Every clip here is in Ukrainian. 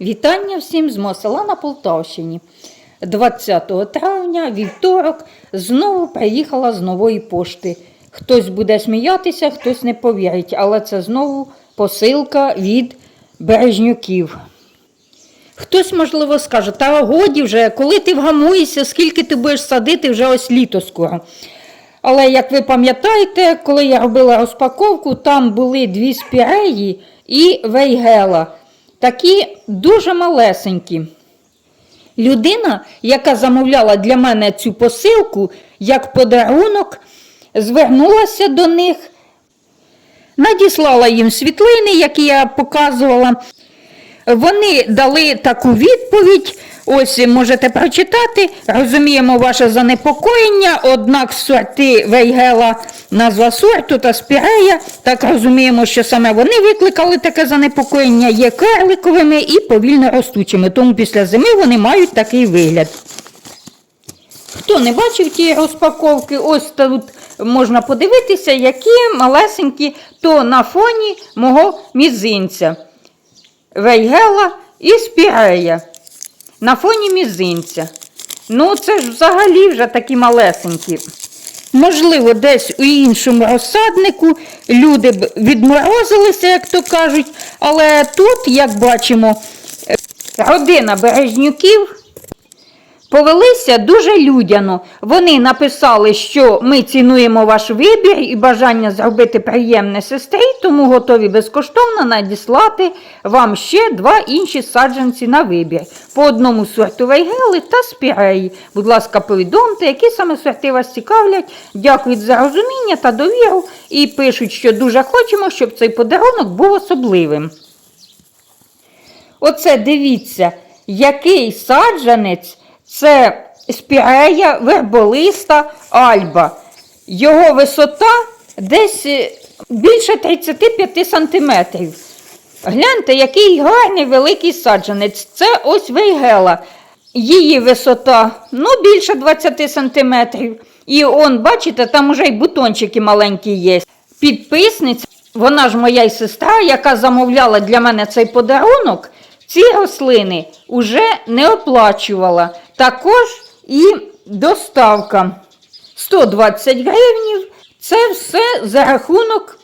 Вітання всім з мого на Полтавщині. 20 травня, вівторок, знову приїхала з нової пошти. Хтось буде сміятися, хтось не повірить, але це знову посилка від бережнюків. Хтось, можливо, скаже, та годі вже, коли ти вгамуєшся, скільки ти будеш садити, вже ось літо скоро. Але як ви пам'ятаєте, коли я робила розпаковку, там були дві спіреї і вейгела. Такі дуже малесенькі. Людина, яка замовляла для мене цю посилку як подарунок, звернулася до них, надіслала їм світлини, які я показувала. Вони дали таку відповідь. Ось можете прочитати. Розуміємо ваше занепокоєння, однак сорти Вейгела, назва сорту та спірея. Так розуміємо, що саме вони викликали таке занепокоєння, є карликовими і повільно ростучими. Тому після зими вони мають такий вигляд. Хто не бачив тієї розпаковки, ось тут можна подивитися, які малесенькі, то на фоні мого мізинця. Вейгела і спірея. На фоні мізинця. Ну, це ж взагалі вже такі малесенькі. Можливо, десь у іншому розсаднику люди б відморозилися, як то кажуть, але тут, як бачимо, е, родина бережнюків повелися дуже людяно. Вони написали, що ми цінуємо ваш вибір і бажання зробити приємне сестрі, тому готові безкоштовно надіслати вам ще два інші саджанці на вибір. По одному сорту вейгели та спіреї. Будь ласка, повідомте, які саме сорти вас цікавлять. Дякують за розуміння та довіру і пишуть, що дуже хочемо, щоб цей подарунок був особливим. Оце дивіться, який саджанець це спірея верболиста альба. Його висота десь більше 35 сантиметрів. Гляньте, який гарний великий саджанець. Це ось вейгела. Її висота ну, більше 20 сантиметрів. І он, бачите, там уже й бутончики маленькі є. Підписниця, вона ж моя й сестра, яка замовляла для мене цей подарунок, ці рослини уже не оплачувала. Також і доставка 120 гривнів. Це все за рахунок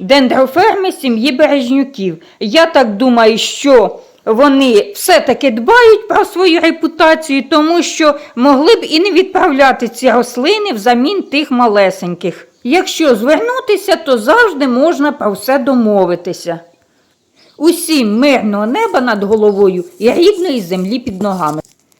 дендроферми сім'ї Бережнюків. Я так думаю, що вони все-таки дбають про свою репутацію, тому що могли б і не відправляти ці рослини взамін тих малесеньких. Якщо звернутися, то завжди можна про все домовитися. Усім мирного неба над головою і рідної землі під ногами.